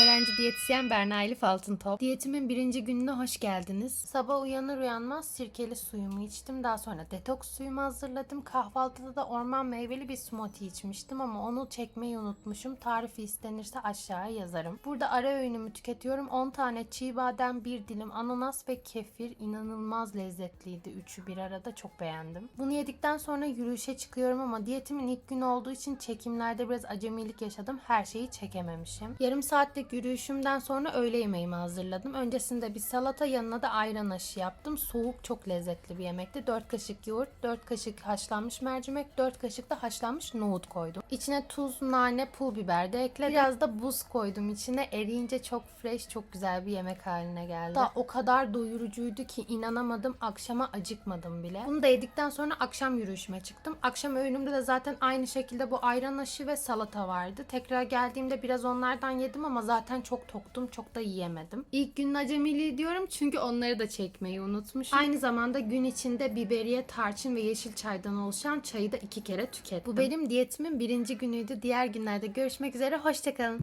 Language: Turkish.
öğrenci diyetisyen Berna Elif Altıntop. Diyetimin birinci gününe hoş geldiniz. Sabah uyanır uyanmaz sirkeli suyumu içtim. Daha sonra detoks suyumu hazırladım. Kahvaltıda da orman meyveli bir smoothie içmiştim ama onu çekmeyi unutmuşum. Tarifi istenirse aşağıya yazarım. Burada ara öğünümü tüketiyorum. 10 tane çiğ badem, bir dilim ananas ve kefir. İnanılmaz lezzetliydi. Üçü bir arada çok beğendim. Bunu yedikten sonra yürüyüşe çıkıyorum ama diyetimin ilk günü olduğu için çekimlerde biraz acemilik yaşadım. Her şeyi çekememişim. Yarım saatlik yürüyüşümden sonra öğle yemeğimi hazırladım. Öncesinde bir salata yanına da ayran aşı yaptım. Soğuk çok lezzetli bir yemekti. 4 kaşık yoğurt, 4 kaşık haşlanmış mercimek, 4 kaşık da haşlanmış nohut koydum. İçine tuz, nane, pul biber de ekledim. Biraz da buz koydum içine. Eriyince çok fresh, çok güzel bir yemek haline geldi. Da o kadar doyurucuydu ki inanamadım. Akşama acıkmadım bile. Bunu da yedikten sonra akşam yürüyüşüme çıktım. Akşam öğünümde de zaten aynı şekilde bu ayran aşı ve salata vardı. Tekrar geldiğimde biraz onlardan yedim ama zaten çok toktum. Çok da yiyemedim. İlk günün acemiliği diyorum çünkü onları da çekmeyi unutmuşum. Aynı zamanda gün içinde biberiye, tarçın ve yeşil çaydan oluşan çayı da iki kere tükettim. Bu benim diyetimin birinci günüydü. Diğer günlerde görüşmek üzere. Hoşçakalın.